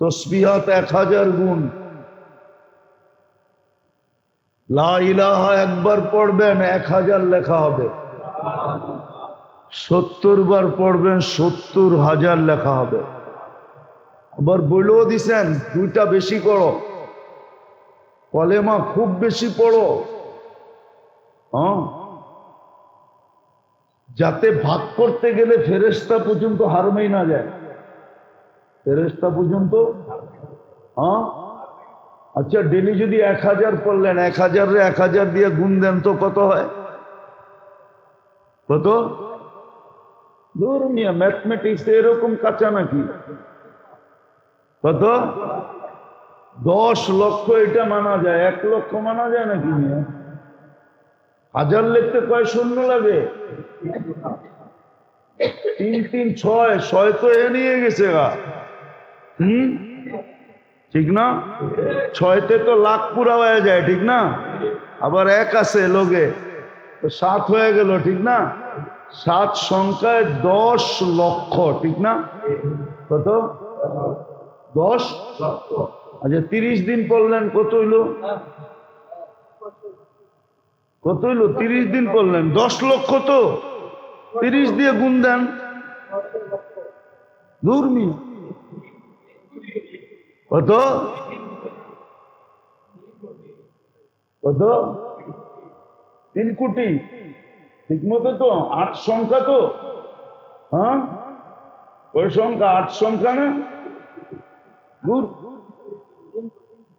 তসবিহাত এক হাজার গুণ। লা ইলাহা একবার পড়বেন, এক হাজার লেখা হবে। সত্তর বার পড়বেন, সত্তর হাজার লেখা হবে। আবার বলেও দিছেন, দুইটা বেশি করো কলেমা খুব বেশি পড়ো। হ্যাঁ? যাতে ভাগ করতে গেলে ফেরেস্তা পর্যন্ত হারমেই না যায়। ফেরেস্তা পর্যন্ত? হ্যাঁ? আচ্ছা ডেলি যদি এক হাজার পড়লেন এক হাজারে এক হাজার দিয়ে গুণ দেন তো কত হয়? কত? ধর্মীয় ম্যাথমেটিক্স এরকম কাঁচা নাকি? কত? দশ লক্ষ এটা মানা যায়, এক লক্ষ মানা যায় নাকি হাজার লিখতে কয় শূন্য লাগে? তিন তিন, ছয় ছয় তো এ নিয়ে গেছে গা। হুম? ঠিক না? ছয়তে তো লাখ পুরা হয়ে যায়, ঠিক না? আবার এক আছে লোকে, তো সাত হয়ে গেল, ঠিক না? সাত সংখ্যায় দশ লক্ষ, ঠিক না? কত? দশ আচ্ছা তিরিশ দিন পড়লেন, কত হইল? কত হইল? তিরিশ দিন পড়লেন, দশ লক্ষ তো? তিরিশ দিয়ে গুণ দেন। দুর্মি কত? কত? তিন কোটি। ঠিক মতো তো, আট সংখ্যা তো। হ্যাঁ? ওই সংখ্যা আট সংখ্যা না?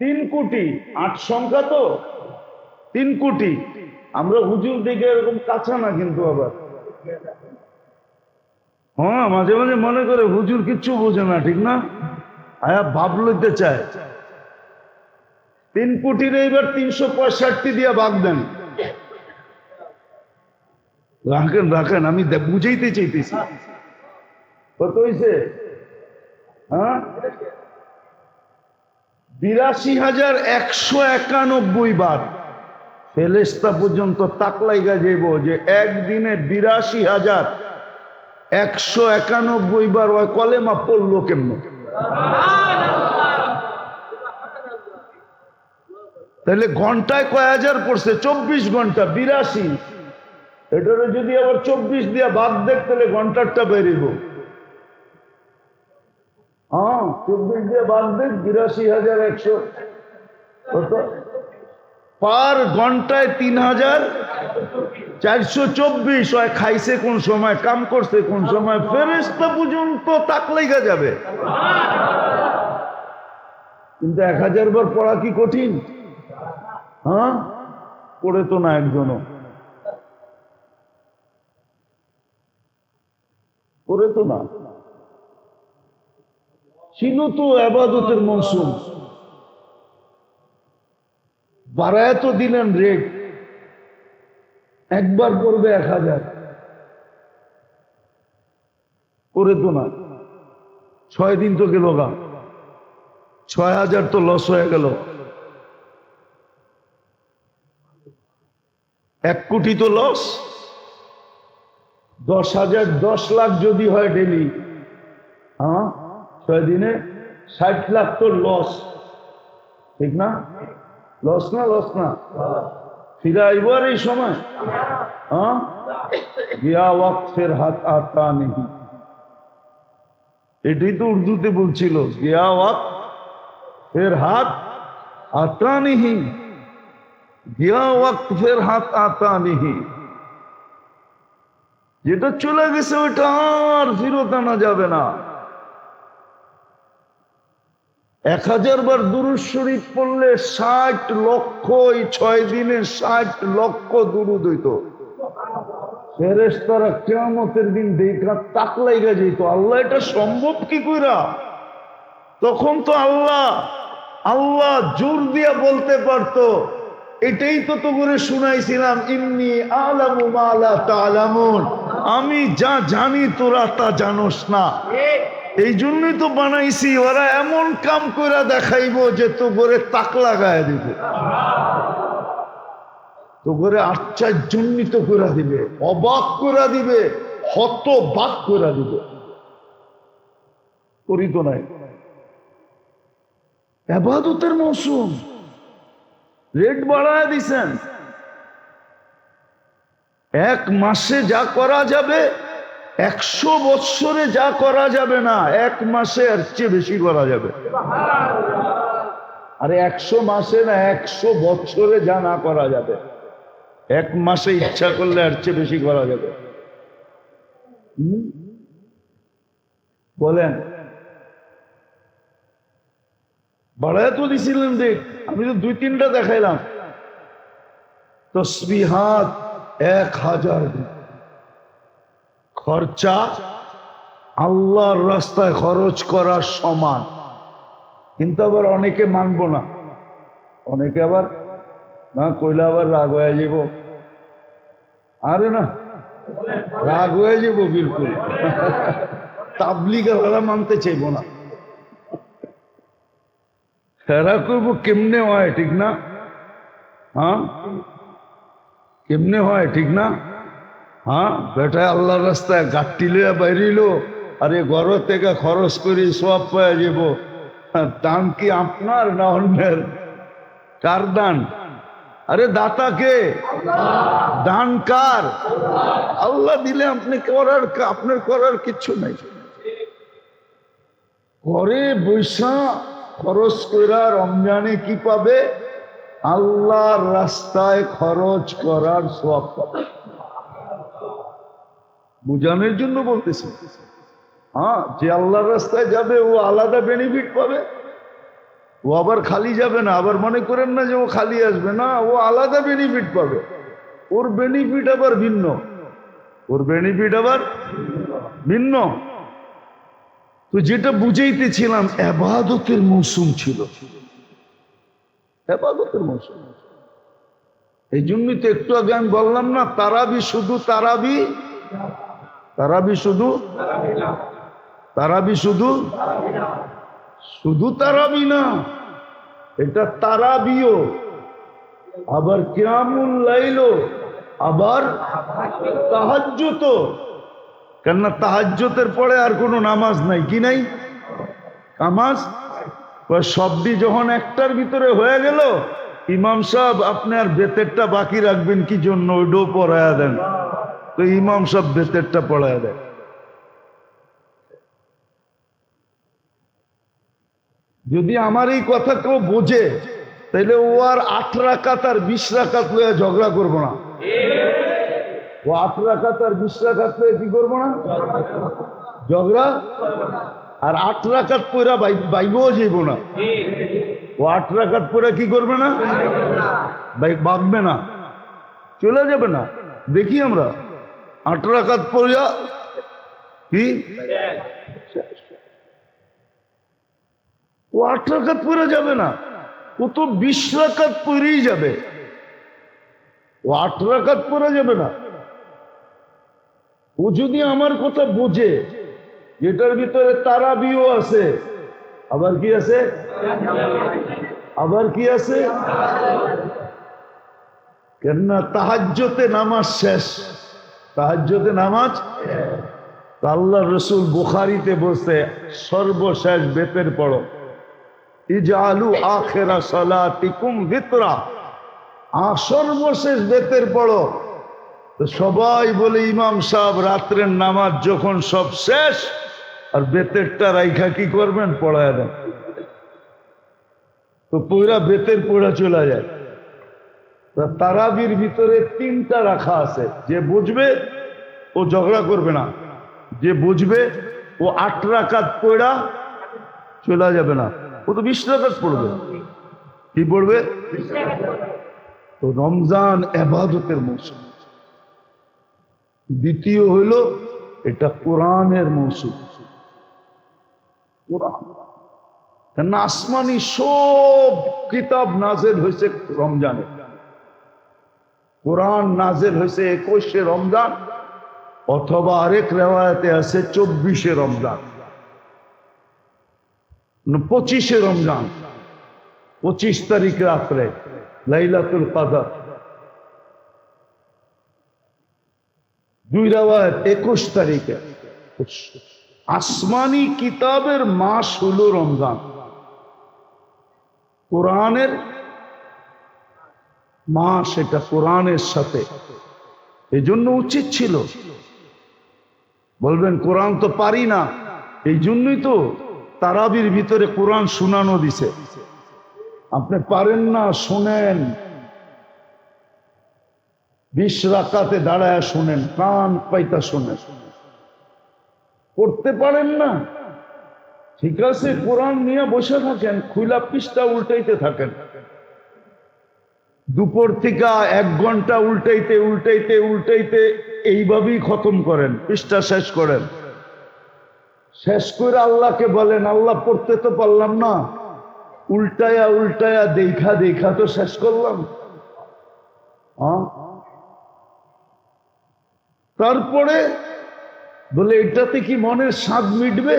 তিন কোটি, আট সংখ্যা তো? তিন কোটি। আমরা হুজুর দিকে এরকম কাঁচা না কিন্তু আবার। হ্যাঁ মাঝে মাঝে মনে করে হুজুর কিচ্ছু বোঝে না, ঠিক না? আয়া ভাব লইতে চায়। তিন কোটির এইবার তিনশো পঁয়ষট্টি দিয়ে ভাগ দেন। রাখেন রাখেন, আমি বুঝাইতে চাইতেছি। কত হয়েছে হ্যাঁ? বিরাশি হাজার একশো একানব্বই বার ফেলেস্তা পর্যন্ত তাকলাইগা যাইব যে একদিনে বিরাশি হাজার একশো একানব্বই বার ওই কলেমা পড়ল কেমন? তাহলে ঘন্টায় কয় হাজার পড়ছে? চব্বিশ ঘণ্টা, বিরাশি। এটারে যদি আবার চব্বিশ দিয়ে বাদ দেখ তাহলে ঘন্টারটা বেরিব। হ্যাঁ চব্বিশ দিয়ে বাদ দেখ বিরাশি হাজার একশো। পার ঘন্টায় তিন হাজার? চারশো চব্বিশ হয়, খাইছে কোন সময়, কাম করছে কোন সময় ফেরেস্তা পর্যন্ত তাকলাইগা যাবে। কিন্তু এক হাজার বার পড়া কি কঠিন? হ্যাঁ? পড়ে তো না একজনও। করে তো না। ছিল তো আবাদতের মৌসুম বাড়ায় তো দিলেন রেট। একবার করবে এক হাজার। করে তো না। ছয় দিন তো গেল গা। ছয় হাজার তো লস হয়ে গেল। এক কোটি তো লস দশ হাজার, দশ লাখ যদি হয় ডেলি হ্যাঁ? ছয় দিনে ষাট লাখ তো লস ঠিক না? লস না লস না? ফিরে আইব আর এই সময়। হ্যাঁ? হাত আতা নেই। এটাই তো উর্দুতে বলছিল ফের হাত আতা নেই। গিয়া হাত আতা নেই। যেটা চলে গেছে ওইটা আর ফিরত আনা যাবে না। এক হাজার বার দুরুদ শরীফ পড়লে ষাট লক্ষ, এই ছয় দিনে ষাট লক্ষ দুরুদ হইত। ফেরেস্তারা কেমতের দিন দেখা তাক লাইগা যেত আল্লাহ, এটা সম্ভব কি কইরা? তখন তো আল্লাহ আল্লাহ জোর দিয়া বলতে পারতো। এটাই তো তো করে শুনাইছিলাম ইমনি আলামু মালা তালামুন। আমি যা জানি তোরা তা জানোস না। এই জন্যই তো বানাইছি, ওরা এমন কাম করে দেখাইবো যে তো করে তাক লাগায় দিব। তো করে আশ্চর্যজনিত করে দিবে, অবাক করে দিবে হত বাক করে দিবে। করি তো নাই। এবাদতের মৌসুম। রেট বাড়ায় দিছেন। এক মাসে যা করা যাবে একশো বৎসরে যা করা যাবে না, এক মাসে এর চেয়ে বেশি করা যাবে। আরে একশো মাসে না, একশো বছরে যা না করা যাবে। এক মাসে ইচ্ছা করলে এর চেয়ে বেশি করা যাবে। বলেন। বাড়ায় তো দিছিলেন দেখ, আমি তো দুই তিনটা দেখাইলাম। তো তসবিহাত এক হাজার খরচা আল্লাহর রাস্তায় খরচ করার সমান। কিন্তু আবার অনেকে মানবো না। অনেকে আবার, না কইলে আবার রাগ হয়ে যাব। আরে না, রাগ হয়ে যাব বিলকুল। তাবলিগালা মানতে চাইব না। হেরা করব কেমনে হয়, ঠিক না? হ্যাঁ? কেমনে হয়, ঠিক না? হ্যাঁ বেটা আল্লাহর রাস্তায় গাঠটি লইয়া বাইরিল আরে ঘর থেকে খরচ করি সব পাওয়া যাব হ্যাঁ, দান কি আপনার না অন্যের? কার দান? আরে দাতা কে? দান কার? আল্লাহ দিলে আপনি করার আপনার করার কিচ্ছু নাই। ঘরে বৈশা খরচ করা রমজানে কি পাবে? আল্লাহর রাস্তায় খরচ করার সব পাবে। বুঝানোর জন্য বলতেছি। হ্যাঁ যে আল্লাহর রাস্তায় যাবে, ও আলাদা বেনিফিট পাবে। ও আবার খালি যাবে না, আবার মনে করেন না যে ও খালি আসবে। না, ও আলাদা বেনিফিট পাবে। ওর বেনিফিট আবার ভিন্ন। ওর বেনিফিট আবার ভিন্ন। তো যেটা বুঝাইতেছিলাম এবাদতের মৌসুম ছিল। এবাদতের মৌসুম। এই জন্যই তো একটু আগে আমি বললাম না, তারাবি শুধু তারাবি তারাবি শুধু? তারাবি শুধু? শুধু তারাবি না, এটা তারাবিও। আবার কিরামুল লাইলো আবার তাহাজ্জুত কেননা তাহাজ্জতের পরে আর কোনো নামাজ নাই, কি নাই? নামাজ? শব্দি যখন একটার ভিতরে হয়ে গেল, ইমাম সাহেব আপনার বেতেরটা বাকি রাখবেন কি জন্য? ওইটাও পড়ায়া দেন। তো ইমাম সব বেতেরটা পড়ায় দেন যদি আমার এই কথা কেউ বোঝে, তাহলে ও আর আট রাকাত আর বিশ রাকাত লইয়া ঝগড়া করব না। ও আট রাকাত আর বিশ রাকাত লইয়া কি করব না? ঝগড়া? আর আট রাকাত পয়রা বাইবও যাইব না। ও আট রাকাত পরে কি করবে না? বাঁকবে না। চলে যাবে না। দেখি আমরা। আট রাকাত পড়িয়া, কি? ও আট রাকাত পরে যাবে না। ও তো বিশ রাকাত পরেই যাবে। ও আট রাকাত পরে যাবে না। ও যদি আমার কথা বোঝে, যেটার ভিতরে তারাবিও আছে, আবার কি আছে? আবার কি আছে? কেননা তাহাজ্যতে নামাজ শেষ। তাহাজ্যতে নামাজ? আল্লাহ রসুল বুখারিতে বসে সর্বশেষ বেতের পড়ো। ইজালু আখেরা সালাতিকুম ভিতরা। আ সর্বশেষ বেতের পড়ো। সবাই বলে, ইমাম সাহেব, রাত্রের নামাজ যখন সব শেষ, আর বেতেরটা রাইখা কি করবেন? পড়ায় তো পুরা বেতের পোড়া চলে যায়। তারাবির ভিতরে তিনটা রাখা আছে। যে বুঝবে, ও ঝগড়া করবে না। যে বুঝবে, ও আট রাকাত পড়া চলে যাবে না। ও তো বিশ রাকাত পড়বে। কি পড়বে? তো রমজান এবাদতের মৌসুম। দ্বিতীয় হইল, এটা কোরআনের মৌসুম। কোরআন। আসমানি সব কিতাব নাজেল হয়েছে রমজানে। কোরআন নাজেল হয়েছে একুশে রমজান, অথবা আরেক রেওয়ায়তে আছে চব্বিশে রমজান, পঁচিশে রমজান, পঁচিশ তারিখ রাত্রে লাইলাতুল কাদার। দুই রেওয়ায়ত একুশ তারিখে। আসমানি কিতাবের মাস হলো রমজান। কোরআনের মা সেটা কোরআনের সাথে। এই জন্য উচিত ছিল। বলবেন, কোরআন তো পারি না। এই জন্যই তো তারাবির ভিতরে কোরআন শুনানো দিছে। আপনি পারেন না, শোনেন। বিশ রাকাতে দাঁড়ায় শোনেন, কান পাইতা শোনেন। করতে পারেন না। ঠিক আছে, কোরআন নিয়ে বসে থাকেন খুলা পৃষ্ঠা উল্টাইতে থাকেন। দুপুর থেকে এক ঘণ্টা উল্টাইতে উল্টাইতে উল্টাইতে এইভাবেই খতম করেন, পৃষ্ঠা শেষ করেন। শেষ করে আল্লাহকে বলেন, আল্লাহ পড়তে তো পারলাম না। উল্টায়া উল্টায়া, দেখা দেখা তো শেষ করলাম? তারপরে বলে, এটাতে কি মনের স্বাদ মিটবে?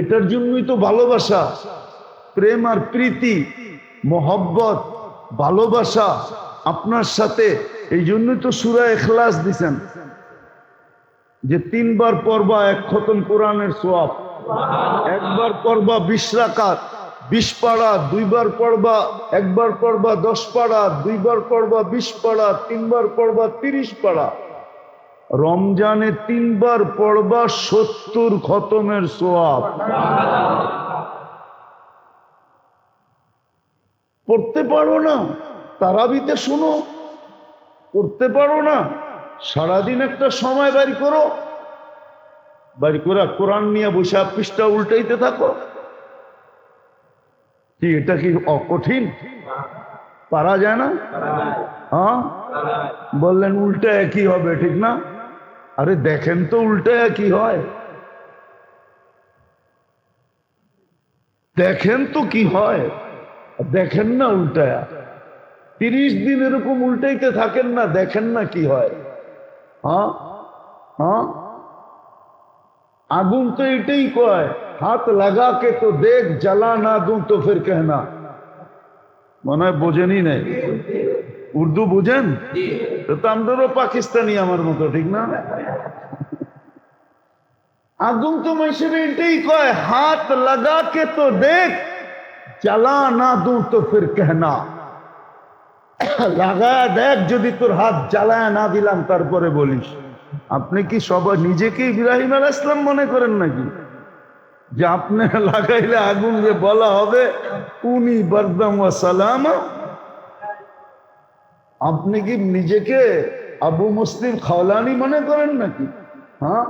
এটার জন্যই তো ভালোবাসা, প্রেম আর প্রীতি, মোহব্বত। ভালোবাসা আপনার সাথে, এই জন্যই তো সুরা এখলাস দিছেন। যে তিনবার পড়বা এক খতম কোরআনের সোয়াব, একবার পড়বা বিশ রাকাত, বিশ পাড়া, দুইবার পড়বা, একবার পড়বা দশ পাড়া, দুইবার পড়বা বিশ পাড়া, তিনবার পড়বা তিরিশ পাড়া। রমজানে তিনবার পড়বা সত্তর খতমের সোয়াব। পড়তে পারো না, তারাবিতে শুনো। করতে পারো না, সারাদিন একটা সময় বাড়ি করো। বাড়ি করে কোরআন নিয়ে বসে পৃষ্ঠা উল্টাইতে থাকো। কি, এটা কি অকঠিন? পারা যায় না? হ্যাঁ? বললেন, উল্টা একই হবে, ঠিক না? আরে, দেখেন তো উল্টা একই হয়। দেখেন তো কি হয়। দেখেন না উল্টায়া। তিরিশ দিন এরকম উল্টাইতে থাকেন না, দেখেন না কি হয়। হ্যাঁ? হ্যাঁ? আগুন তো এটাই কয়, হাত লাগা কে তো দেখ জ্বালা না দু তো ফির কেহনা। মনে হয় বোঝেনই নেই। উর্দু বুঝেন? তো পাকিস্তানি আমার মতো, ঠিক না? আগুন তো মানুষের এটাই কয়, হাত লাগা কে তো দেখ জ্বালা না দু তো ফির কেহনা। লাগায় দেখ যদি তোর হাত জ্বালায় না দিলাম, তারপরে বলিস। আপনি কি সবাই নিজেকে ইব্রাহিম আল ইসলাম মনে করেন নাকি? যে আপনি লাগাইলে আগুন যে বলা হবে, উনি বরদম সালাম। আপনি কি নিজেকে আবু মুসলিম খাওলানি মনে করেন নাকি? হ্যাঁ?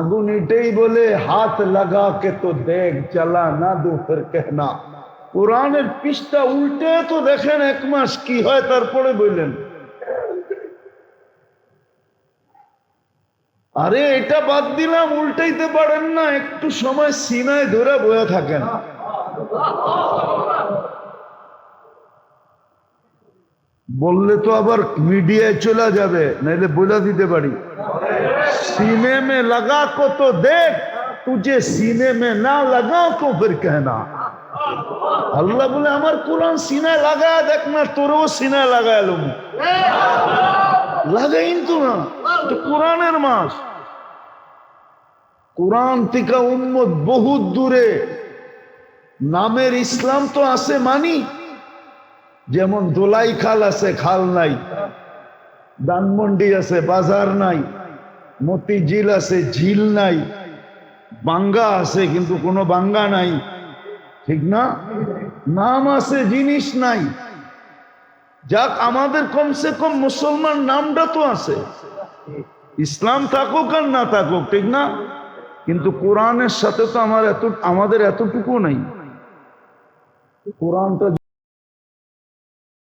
আগুন এটাই বলে, হাত লাগা কে তো দেখ জ্বালা না দু ফের কেহনা। কোরআনের পিসটা উল্টে তো দেখেন এক মাস কি হয়, তারপরে বললেন। আরে, এটা বাদ দিলাম, উল্টাইতে পারেন না, একটু সময় সিনায় ধরে বয়ে থাকেন। বললে তো আবার মিডিয়ায় চলে যাবে, নাইলে বলে দিতে পারি। সিনেমে লাগা কত দেখ, তুই সিনে মে না লাগা তো ফের কেনা আল্লাহ বলে, আমার কোরআন সিনায় লাগায় দেখ না, তোরও সিনায় লাগায় এলো লাগাইন তো না কোরআনের মাস। কোরআন থেকে উম্মত বহুত দূরে। নামের ইসলাম তো আছে মানি, যেমন দোলাই খাল আছে, খাল নাই। দানমন্ডি আছে, বাজার নাই। মতি ঝিল আছে, ঝিল নাই। বাঙ্গা আছে, কিন্তু কোনো বাঙ্গা নাই। ঠিক না? নাম আছে, জিনিস নাই। যাক, আমাদের কমসে কম মুসলমান নামটা তো আছে। ইসলাম থাকুক আর না থাকুক, ঠিক না? কিন্তু কোরআনের সাথে তো আমার এত, আমাদের এতটুকু নাই। কোরআনটা